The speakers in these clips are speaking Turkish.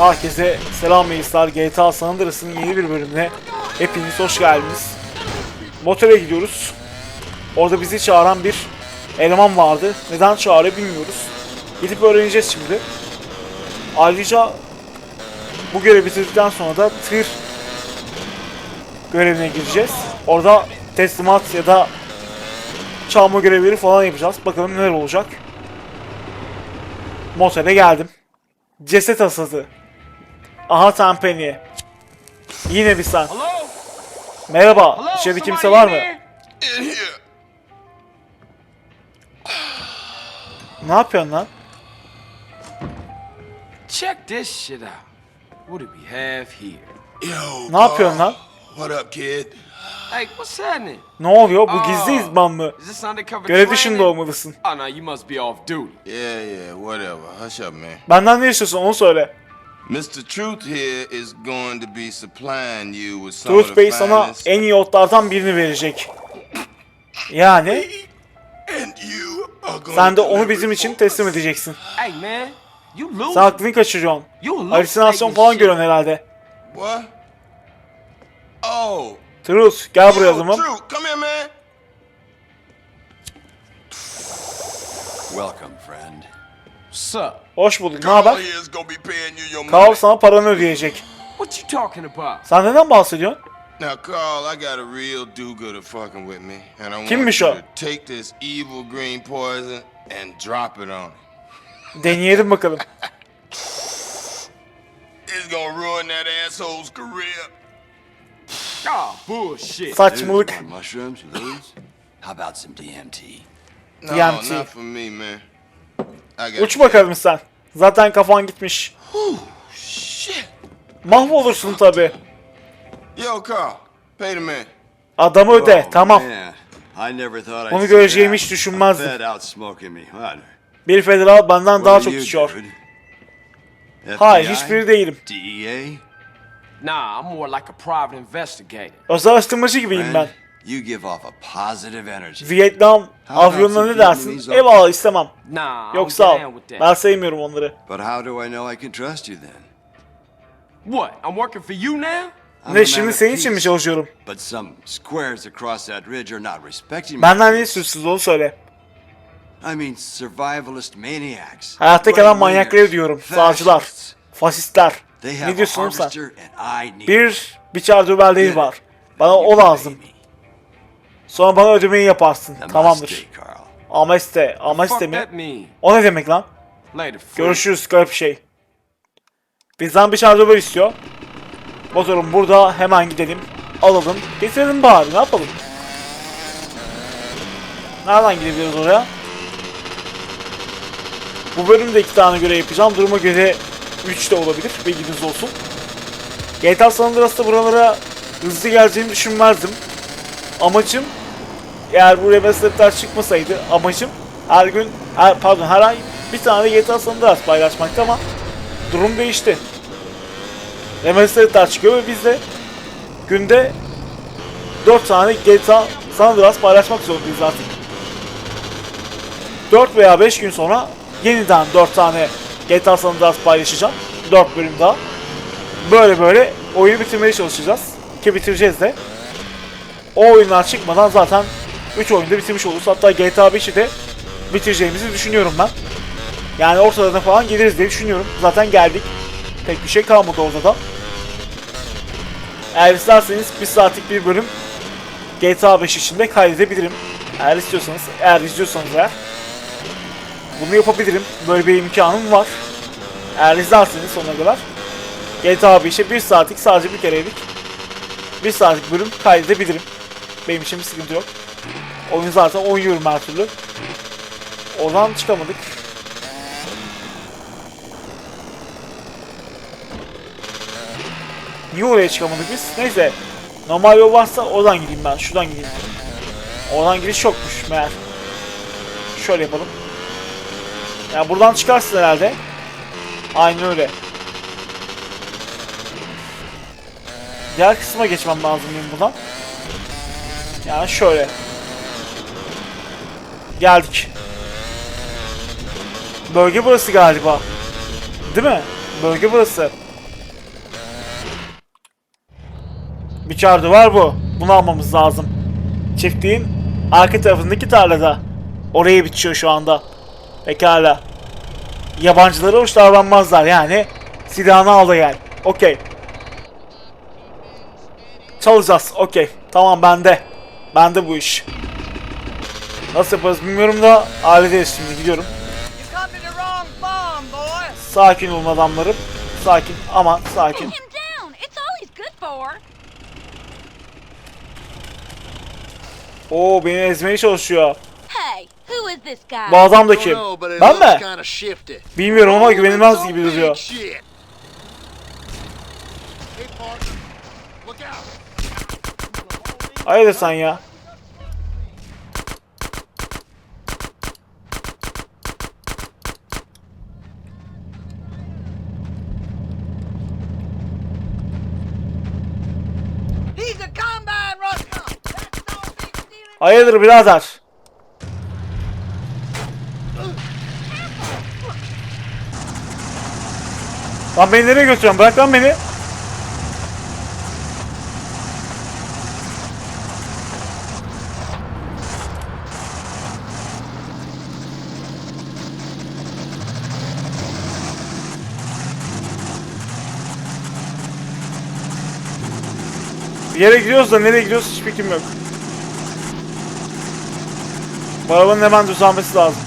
Herkese selam meyisler. GTA San Andreas'ın yeni bir bölümüne hepiniz hoş geldiniz. Motel'e gidiyoruz. Orada bizi çağıran bir eleman vardı. Neden çağırıyor bilmiyoruz. Gidip öğreneceğiz şimdi. Ayrıca bu görevi bitirdikten sonra da tır görevine gireceğiz. Orada teslimat ya da çalma görevleri falan yapacağız. Bakalım neler olacak. Motel'e geldim. Ceset hasatı. Aha Tampeni. Yine bir sen. Hello? Merhaba. Hello? İçeride kimse Somebody var mı? there? In here. Ne yapıyorsun lan? Check this shit out. What do we have here? Yo. Ne yapıyorsun Carl. lan? What up, kid? Hey, what's happening? Ne oluyor? Bu gizli izban mı? Görev dışında olmalısın. Oh no, you must be off duty. Yeah, yeah, whatever. Hush up, man. Benden ne istiyorsun onu söyle. Mr. Truth here is going to be supplying you with some of Truth the Bey sana finest. en iyi otlardan birini verecek. Yani sen de onu bizim için teslim edeceksin. Hey man, you lose. Sen aklını kaçırıyorsun. Halüsinasyon falan görüyorsun herhalde. What? Oh. Truth gel buraya o zaman. Truth, come here, man. Welcome, friend. What's up? Hoş bulduk. Ne haber? Carl sana paranı ödeyecek. What you talking about? Sen neden bahsediyorsun? Now, Carl, I got a real do-gooder fucking with me, and I want Kimmiş you o? to take this evil green poison and drop it on him. Deneyelim bakalım. It's gonna ruin that asshole's career. Ah, bullshit. Saçmalık. Mushrooms, lose? How about some DMT? No, DMT. not for me, man. Uç bakalım sen. Zaten kafan gitmiş. Mahvolursun tabi. Yo, Carl, pay the man. Adamı öde. Oh, tamam. Onu göreceğimi hiç düşünmezdim. Bir federal benden daha çok içiyor. Hayır hiçbiri değilim. DEA? Nah, I'm more like a private investigator. Özel araştırmacı gibiyim ben. You give off a positive energy. Vietnam some ne dersin? Eyvallah istemem. Nah, I Yok don't sağ ol. Ben sevmiyorum onları. But how do I know I can trust you then? What? I'm working for you now? Ne şimdi senin için mi çalışıyorum? But some squares across that ridge are not respecting me. Benden ne istiyorsunuz onu söyle. I mean survivalist maniacs. Hayatta kalan manyakları diyorum. Sağcılar. Fasistler. Ne diyorsun sen? Bir biçer döbelliği var. Bana o lazım. Sonra bana ödemeyi yaparsın. Tamamdır. Ameste. Ameste mi? O ne demek lan? Görüşürüz garip şey. Bizden bir şarjör istiyor. Motorum burada hemen gidelim. Alalım. Getirelim bari ne yapalım? Nereden gidebiliriz oraya? Bu bölümde iki tane görev yapacağım. Duruma göre 3 de olabilir. Bilginiz olsun. GTA San Andreas'ta buralara hızlı geleceğimi düşünmezdim. Amacım eğer bu remastered'lar çıkmasaydı amacım her gün her, pardon her ay bir tane GTA San Andreas paylaşmaktı ama durum değişti. Remastered'lar çıkıyor ve biz de günde 4 tane GTA San Andreas paylaşmak zorundayız artık. 4 veya 5 gün sonra yeniden 4 tane GTA San Andreas paylaşacağım. 4 bölüm daha. Böyle böyle oyunu bitirmeye çalışacağız. Ki bitireceğiz de. O oyunlar çıkmadan zaten 3 oyunda bitirmiş oluruz. Hatta GTA 5'i de bitireceğimizi düşünüyorum ben. Yani ortalarına falan geliriz diye düşünüyorum. Zaten geldik. Pek bir şey kalmadı orada da. Eğer isterseniz bir saatlik bir bölüm GTA 5 içinde kaydedebilirim. Eğer istiyorsanız, eğer izliyorsanız eğer. Bunu yapabilirim. Böyle bir imkanım var. Eğer izlerseniz sonuna kadar. GTA 5'e bir saatlik sadece bir kerelik bir saatlik bölüm kaydedebilirim. Benim için bir sıkıntı yok. Oyunu zaten oynuyorum her türlü. Oradan çıkamadık. Niye oraya çıkamadık biz? Neyse. Normal yol varsa oradan gideyim ben. Şuradan gideyim. Oradan giriş yokmuş meğer. Şöyle yapalım. Ya buradan çıkarsın herhalde. Aynen öyle. Diğer kısma geçmem lazım benim buradan. Yani şöyle. Geldik. Bölge burası galiba. Değil mi? Bölge burası. Bir çardı var bu. Bunu almamız lazım. Çiftliğin arka tarafındaki tarlada. Orayı bitiyor şu anda. Pekala. Yabancılara hoş davranmazlar yani. Silahını al da gel. Okey. Çalacağız. Okey. Tamam bende. Bende bu iş. Nasıl yaparız bilmiyorum da hallederiz şimdi gidiyorum. You come to the wrong farm, boy. Sakin olun adamlarım. Sakin. Aman sakin. Him down. It's all he's good for. Oo beni ezmeye çalışıyor. Hey, who is this guy? Bu adam da Don't kim? know, but it Ben mi? Bilmiyorum ama güvenilmez it's gibi duruyor. Hayırdır sen ya? Hayırdır birader? Lan beni nereye götürüyorsun? Bırak lan beni. Yere gidiyoruz da nereye gidiyoruz hiç fikrim yok. Bu arabanın hemen düzelmesi lazım.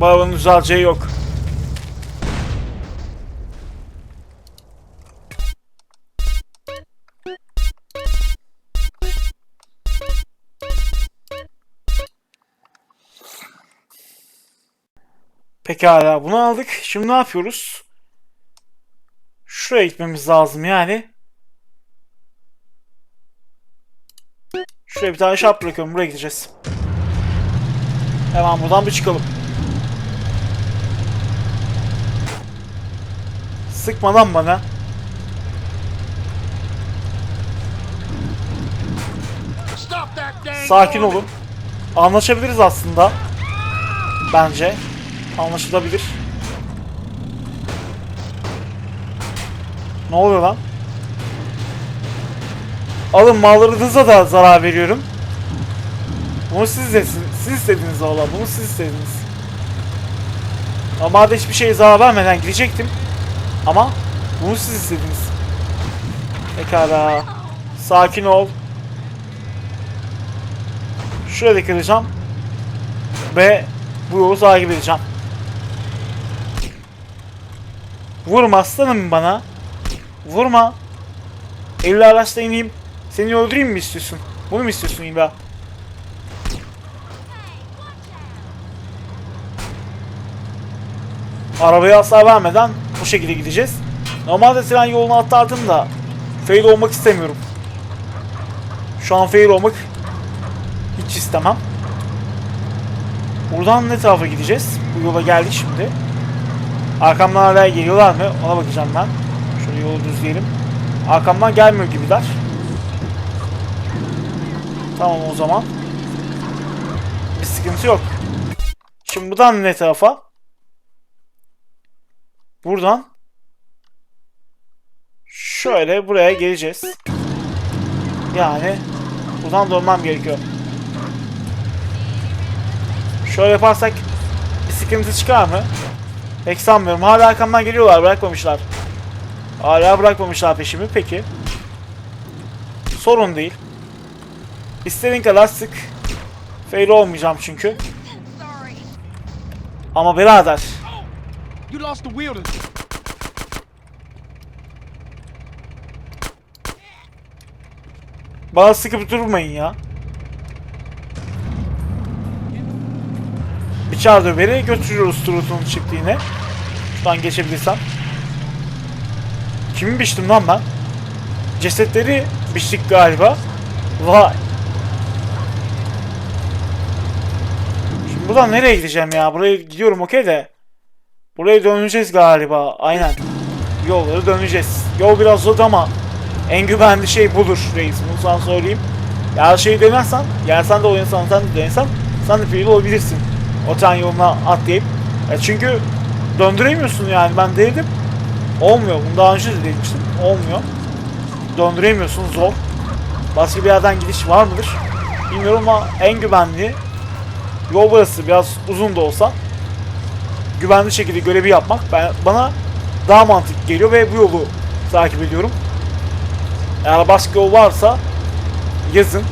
Bu arabanın düzeleceği yok. Pekala bunu aldık. Şimdi ne yapıyoruz? Şuraya gitmemiz lazım yani. Şuraya bir tane şap bırakıyorum. Buraya gideceğiz. Hemen buradan bir çıkalım. Sıkmadan bana. Sakin olun. Anlaşabiliriz aslında. Bence. Anlaşılabilir. Ne oluyor lan? Alın mallarınıza da zarar veriyorum. Bunu siz istediniz, siz istediniz valla. Bunu siz istediniz. Normalde hiçbir şeye zarar vermeden gidecektim. Ama bunu siz istediniz. Pekala. Sakin ol. Şurada kıracağım. Ve bu yolu takip edeceğim. Vurma aslanım bana. Vurma. Elle araçla ineyim. Seni öldüreyim mi istiyorsun? Bunu mu istiyorsun illa? Arabaya asla vermeden bu şekilde gideceğiz. Normalde tren yolunu atlardım da fail olmak istemiyorum. Şu an fail olmak hiç istemem. Buradan ne tarafa gideceğiz? Bu yola geldik şimdi. Arkamdan hala geliyorlar mı? Ona bakacağım ben. Şöyle yolu düzleyelim. Arkamdan gelmiyor gibiler. Tamam o zaman. Bir sıkıntı yok. Şimdi buradan ne tarafa? Buradan şöyle buraya geleceğiz. Yani buradan dönmem gerekiyor. Şöyle yaparsak bir sıkıntı çıkar mı? Pek sanmıyorum. Hala arkamdan geliyorlar. Bırakmamışlar. Hala bırakmamışlar peşimi. Peki. Sorun değil. İstediğin kadar sık. Fail olmayacağım çünkü. Ama birader. Bana sıkıp durmayın ya. Bir çağırdı beni götürüyoruz turutun çıktı. Şuradan geçebilirsem. Kimi biçtim lan ben? Cesetleri biçtik galiba. Vay. Şimdi buradan nereye gideceğim ya? Buraya gidiyorum okey de. Buraya döneceğiz galiba. Aynen. Yolları döneceğiz. Yol biraz uzadı ama en güvenli şey budur reis. Bunu sana söyleyeyim. Ya şeyi denersen, yani sen de oynasan, sen de denersen, sen de fail olabilirsin. O tren yoluna atlayıp. E çünkü döndüremiyorsun yani ben denedim. Olmuyor. Bunu daha önce de denemiştim. Olmuyor. Döndüremiyorsun zor. Başka bir yerden gidiş var mıdır? Bilmiyorum ama en güvenli yol burası. Biraz uzun da olsa güvenli şekilde görevi yapmak ben, bana daha mantıklı geliyor ve bu yolu takip ediyorum. Eğer başka yol varsa yazın.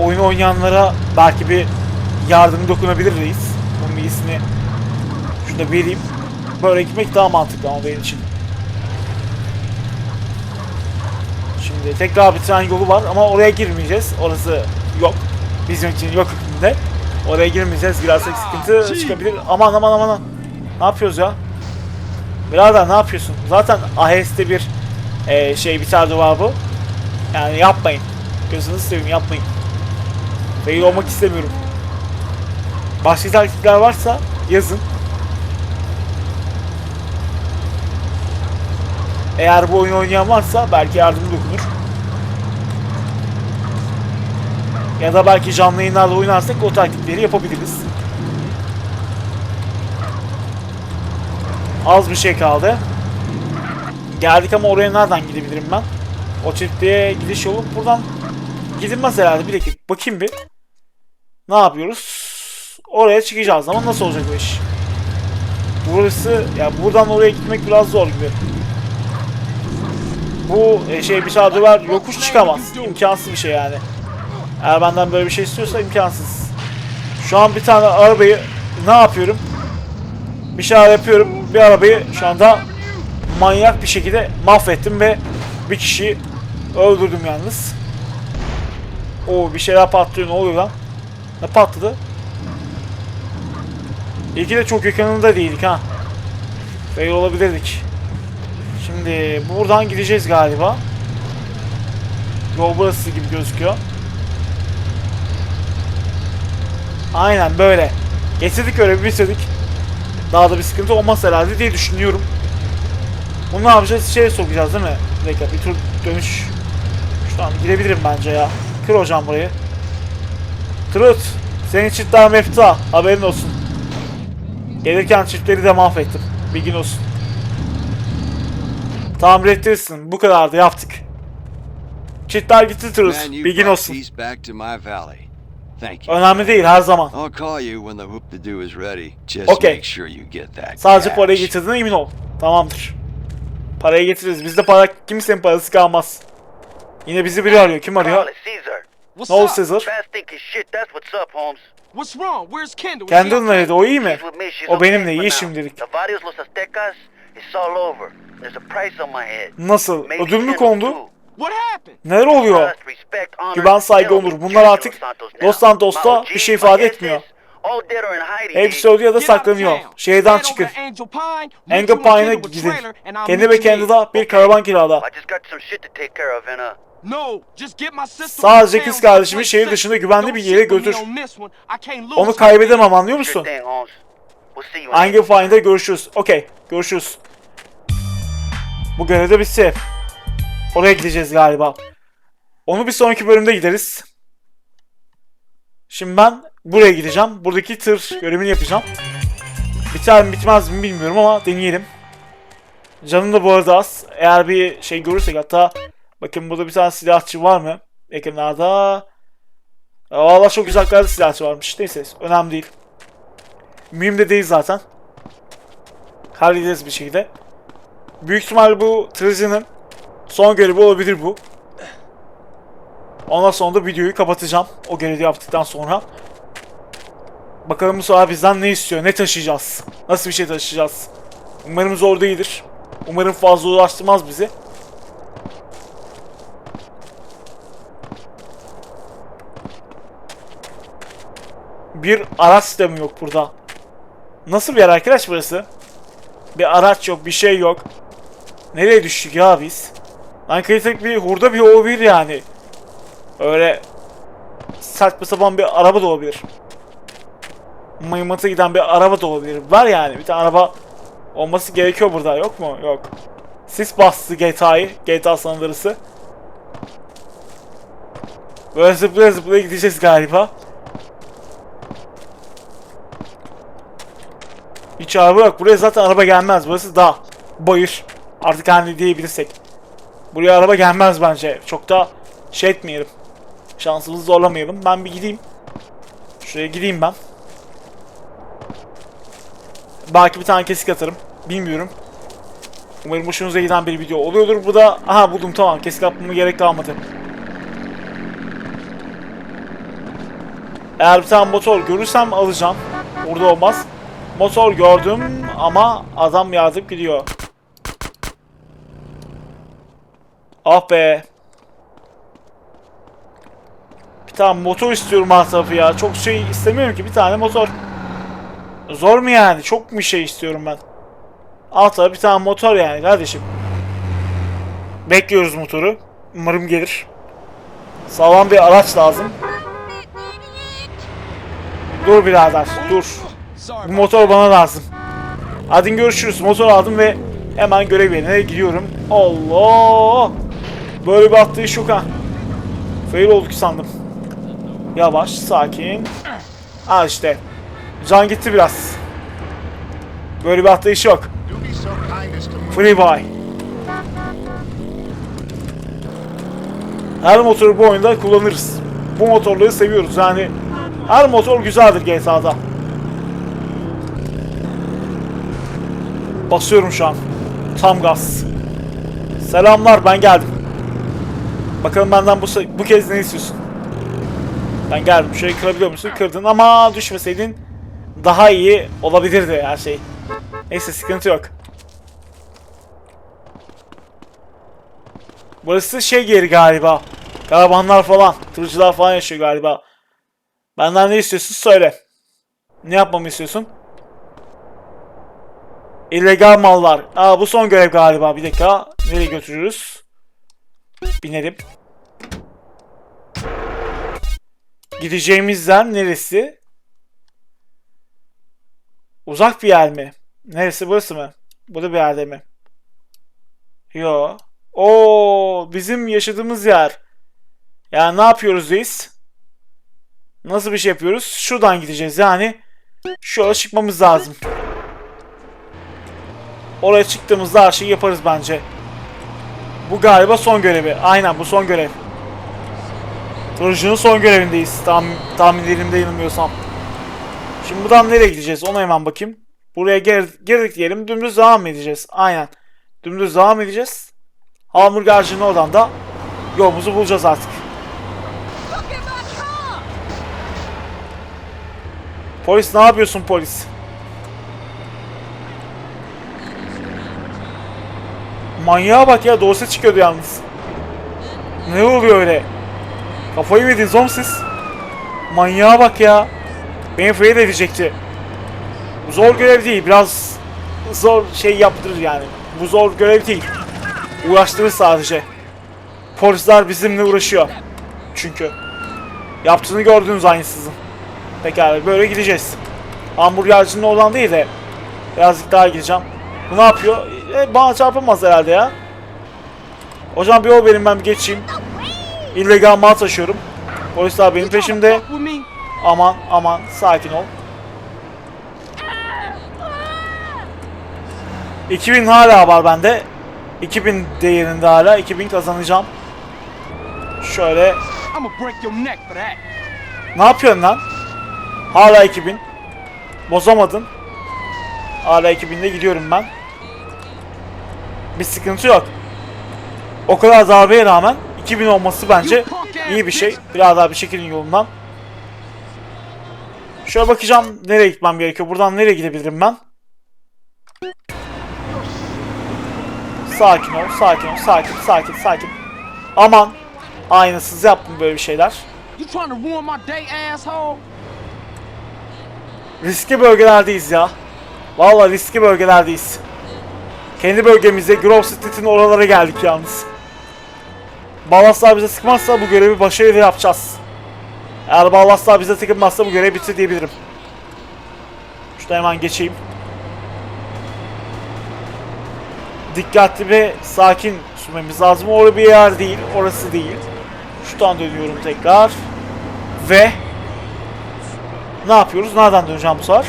Oyun oynayanlara belki bir yardım dokunabilir reis. Bunun bilgisini şurada vereyim. Böyle gitmek daha mantıklı ama benim için. Şimdi tekrar bir tren yolu var ama oraya girmeyeceğiz. Orası yok. Bizim için yok hükmünde. Oraya girmeyeceğiz. Girersek sıkıntı çıkabilir. Aman aman aman. aman. Ne yapıyoruz ya? Birader ne yapıyorsun? Zaten AHS'te bir eee, şey bir tane var bu. Yani yapmayın. Gözünüzü seveyim yapmayın. Fail olmak istemiyorum. Başka taktikler varsa yazın. Eğer bu oyunu oynayan varsa belki yardım dokunur. Ya da belki canlı yayınlarla oynarsak o taktikleri yapabiliriz. Az bir şey kaldı. Geldik ama oraya nereden gidebilirim ben? O çiftliğe gidiş yolu buradan gidilmez herhalde. Bir dakika bakayım bir. Ne yapıyoruz? Oraya çıkacağız ama nasıl olacak bu iş? Burası ya buradan oraya gitmek biraz zor gibi. Bu e, şey bir çadır var yokuş çıkamaz. İmkansız bir şey yani. Eğer benden böyle bir şey istiyorsa imkansız. Şu an bir tane arabayı ne yapıyorum? Bir şeyler yapıyorum. Bir arabayı şu anda manyak bir şekilde mahvettim ve bir kişiyi öldürdüm yalnız. Oo bir şeyler patlıyor ne oluyor lan? Ne patladı? İyi de çok yakınında değildik ha. Fail olabilirdik. Şimdi buradan gideceğiz galiba. Yol burası gibi gözüküyor. Aynen böyle. Getirdik öyle bir bitirdik. Daha da bir sıkıntı olmaz herhalde diye düşünüyorum. Bunu ne yapacağız? Şeye sokacağız değil mi? Bir dakika bir tur dönüş. Şuradan girebilirim bence ya. Kır hocam burayı. Trut. Senin çiftler mefta. Haberin olsun. Gelirken çiftleri de mahvettim. Bilgin olsun. Tamir ettirirsin. Bu kadar da yaptık. Çiftler gitti you Bilgin olsun. Önemli değil her zaman. That. Sadece parayı getirdiğine emin ol. Tamamdır. Parayı getiririz. Bizde para kimsenin parası kalmaz. Yine bizi biri arıyor. Kim arıyor? Ne oldu? Caesar? What's wrong? Where's Kendall? Kendall nerede? O iyi mi? She's with me, she's O benimle iyi şimdilik. Nasıl? Ödül mü kondu? Neler oluyor? Güven, saygı, onur. Bunlar artık Los Santos'ta bir şey ifade etmiyor. All dead or in hiding, Hepsi eh? ölüyor ya da saklanıyor. over çıkın. and Pine'a gidin. Kendi ve you kendi there. de bir karavan kirala. Uh, No, just get my sister Sadece on kız kardeşimi şehir dışında güvenli bir yere götür. Onu kaybedemem anlıyor musun? Angel Fine'da görüşürüz. Okey. Görüşürüz. Bu görevde bitse. Oraya gideceğiz galiba. Onu bir sonraki bölümde gideriz. Şimdi ben buraya gideceğim. Buradaki tır görevini yapacağım. Biter mi bitmez mi bilmiyorum ama deneyelim. Canım da bu arada az. Eğer bir şey görürsek hatta bakın burada bir tane silahçı var mı? Yakınlarda. Valla çok uzaklarda silahçı varmış. Neyse önemli değil. Mühim de değil zaten. Hallederiz bir şekilde. Büyük ihtimal bu tırcının son görevi olabilir bu. Ondan sonra da videoyu kapatacağım. O görevi yaptıktan sonra. Bakalım sefer bizden ne istiyor? Ne taşıyacağız? Nasıl bir şey taşıyacağız? Umarım zor değildir. Umarım fazla uğraştırmaz bizi. Bir araç mı yok burada? Nasıl bir yer arkadaş burası? Bir araç yok, bir şey yok. Nereye düştük ya biz? Lan kritik bir hurda bir olabilir yani. Öyle saçma sapan bir araba da olabilir. Mıymıntı giden bir araba da olabilir. Var yani bir tane araba olması gerekiyor burada yok mu? Yok. Sis bastı GTA'yı. GTA San Andreas'ı. Böyle zıplaya zıplaya gideceğiz galiba. Hiç araba yok. Buraya zaten araba gelmez. Burası dağ. Bayır. Artık hani diyebilirsek. Buraya araba gelmez bence. Çok da şey etmeyelim. Şansımızı zorlamayalım. Ben bir gideyim. Şuraya gideyim ben. Belki bir tane kesik atarım. Bilmiyorum. Umarım hoşunuza giden bir video oluyordur. Bu da... Aha buldum tamam. Kesik atmama gerek kalmadı. Eğer bir tane motor görürsem alacağım. Burada olmaz. Motor gördüm ama adam yazıp gidiyor. Ah be. Bir tane motor istiyorum tarafı ya. Çok şey istemiyorum ki. Bir tane motor. Zor mu yani? Çok mu şey istiyorum ben? Alt tarafı bir tane motor yani kardeşim. Bekliyoruz motoru. Umarım gelir. Sağlam bir araç lazım. Dur birader, dur. Bu motor bana lazım. Hadi görüşürüz. Motor aldım ve hemen görev yerine gidiyorum. Allah! Böyle bir atlayış yok ha. Fail olduk sandım. Yavaş, sakin. Ha işte. Can gitti biraz. Böyle bir atlayış yok. Free. Her motoru bu oyunda kullanırız. Bu motorları seviyoruz yani. Her motor güzeldir GTA'da. Basıyorum şu an. Tam gaz. Selamlar ben geldim. Bakalım benden bu, bu kez ne istiyorsun? Ben geldim. Şurayı kırabiliyor musun? Kırdın ama düşmeseydin daha iyi olabilirdi her şey. Neyse sıkıntı yok. Burası şey yeri galiba. Karavanlar falan, tırcılar falan yaşıyor galiba. Benden ne istiyorsun söyle. Ne yapmamı istiyorsun? İllegal mallar. Aa bu son görev galiba. Bir dakika. Nereye götürürüz? Binelim. Gideceğimiz neresi? Uzak bir yer mi? Neresi burası mı? Burada bir yerde mi? Yo. Oo, bizim yaşadığımız yer. Yani ne yapıyoruz biz? Nasıl bir şey yapıyoruz? Şuradan gideceğiz yani. Şuraya çıkmamız lazım. Oraya çıktığımızda her şeyi yaparız bence. Bu galiba son görevi. Aynen bu son görev. Turuncu'nun son görevindeyiz. Tam, tahminlerimde yanılmıyorsam. Şimdi buradan nereye gideceğiz? Ona hemen bakayım. Buraya gir, girdik diyelim. Dümdüz devam edeceğiz? Aynen. Dümdüz devam edeceğiz. Hamburgercinin oradan da yolumuzu bulacağız artık. Polis ne yapıyorsun polis? Manyağa bak ya dosya çıkıyordu yalnız. Ne oluyor öyle? Kafayı mı yediniz oğlum siz? Manyağa bak ya. Beni fail edecekti. Bu zor görev değil. Biraz zor şey yaptırır yani. Bu zor görev değil. Uğraştırır sadece. Polisler bizimle uğraşıyor. Çünkü. Yaptığını gördünüz aynısızın. Pekala böyle gideceğiz. Hamburgercinin olan değil de birazcık daha gideceğim. Bu ne yapıyor? E, bana çarpamaz herhalde ya. Hocam bir yol verin ben bir geçeyim. İllegal mal taşıyorum. Polisler benim peşimde. Aman aman sakin ol. 2000 hala var bende. 2000 değerinde hala. 2000 kazanacağım. Şöyle. Ne yapıyorsun lan? Hala 2000. Bozamadın. Hala 2000'de gidiyorum ben. Bir sıkıntı yok. O kadar darbeye rağmen 2000 olması bence iyi bir şey. Biraz daha bir çekilin yolundan. Şöyle bakacağım nereye gitmem gerekiyor. Buradan nereye gidebilirim ben? Sakin ol, sakin ol, sakin, sakin, sakin. Aman, aynasız yaptım böyle bir şeyler. Riskli bölgelerdeyiz ya. Vallahi riskli bölgelerdeyiz. Kendi bölgemizde Grove Street'in oralara geldik yalnız. Ballaslar bize sıkmazsa bu görevi başarıyla yapacağız. Eğer ballaslar bize sıkılmazsa bu görevi bitir diyebilirim. Şuradan hemen geçeyim. Dikkatli ve sakin sürmemiz lazım. Orada bir yer değil, orası değil. Şuradan dönüyorum tekrar. Ve ne yapıyoruz? Nereden döneceğim bu sefer?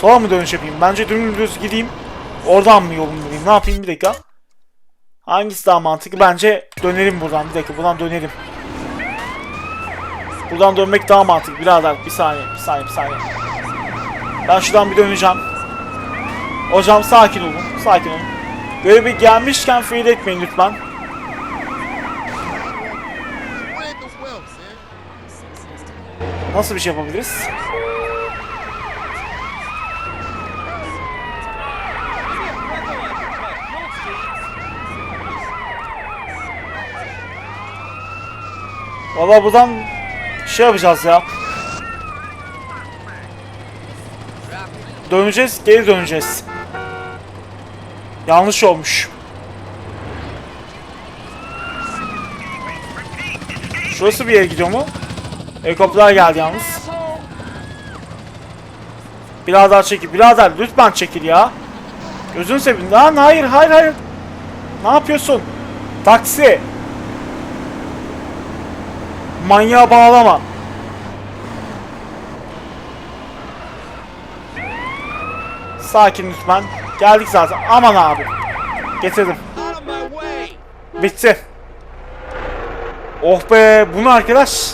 Sola mı dönüş yapayım? Bence dümdüz gideyim. Oradan mı yolum bulayım? Ne yapayım bir dakika. Hangisi daha mantıklı? Bence dönelim buradan. Bir dakika buradan dönelim. Buradan dönmek daha mantıklı birader. Bir saniye, bir saniye, bir saniye. Ben şuradan bir döneceğim. Hocam sakin olun, sakin olun. Böyle bir gelmişken fail etmeyin lütfen. Nasıl bir şey yapabiliriz? Valla buradan şey yapacağız ya. Döneceğiz, geri döneceğiz. Yanlış olmuş. Şurası bir yere gidiyor mu? Helikopter geldi yalnız. Birader çekil. Birader lütfen çekil ya. Gözünü seveyim. Lan hayır hayır hayır. Ne yapıyorsun? Taksi. Manyağa bağlama. Sakin lütfen. Geldik zaten. Aman abi. Getirdim. Bitti. Oh be bunu arkadaş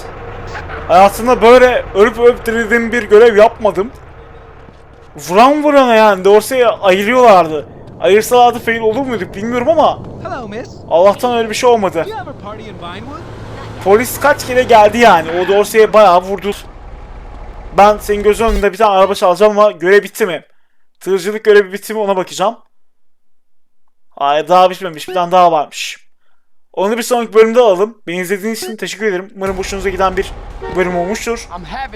hayatımda böyle ölüp ölüp dirildiğim bir görev yapmadım. Vuran vurana yani Dorsey'e ayırıyorlardı. Ayırsalardı fail olur muyduk bilmiyorum ama. Allah'tan öyle bir şey olmadı. Polis kaç kere geldi yani o Dorsey'e bayağı vurdu. Ben senin gözün önünde bir tane araba çalacağım ama görev bitti mi? Tırcılık görevi bitti mi ona bakacağım. Hayır daha bitmemiş bir tane daha varmış. Onu bir sonraki bölümde alalım. Beni izlediğiniz için teşekkür ederim. Umarım hoşunuza giden bir bölüm olmuştur.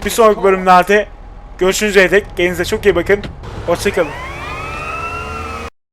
Bir sonraki bölümlerde görüşünceye dek kendinize çok iyi bakın. Hoşçakalın.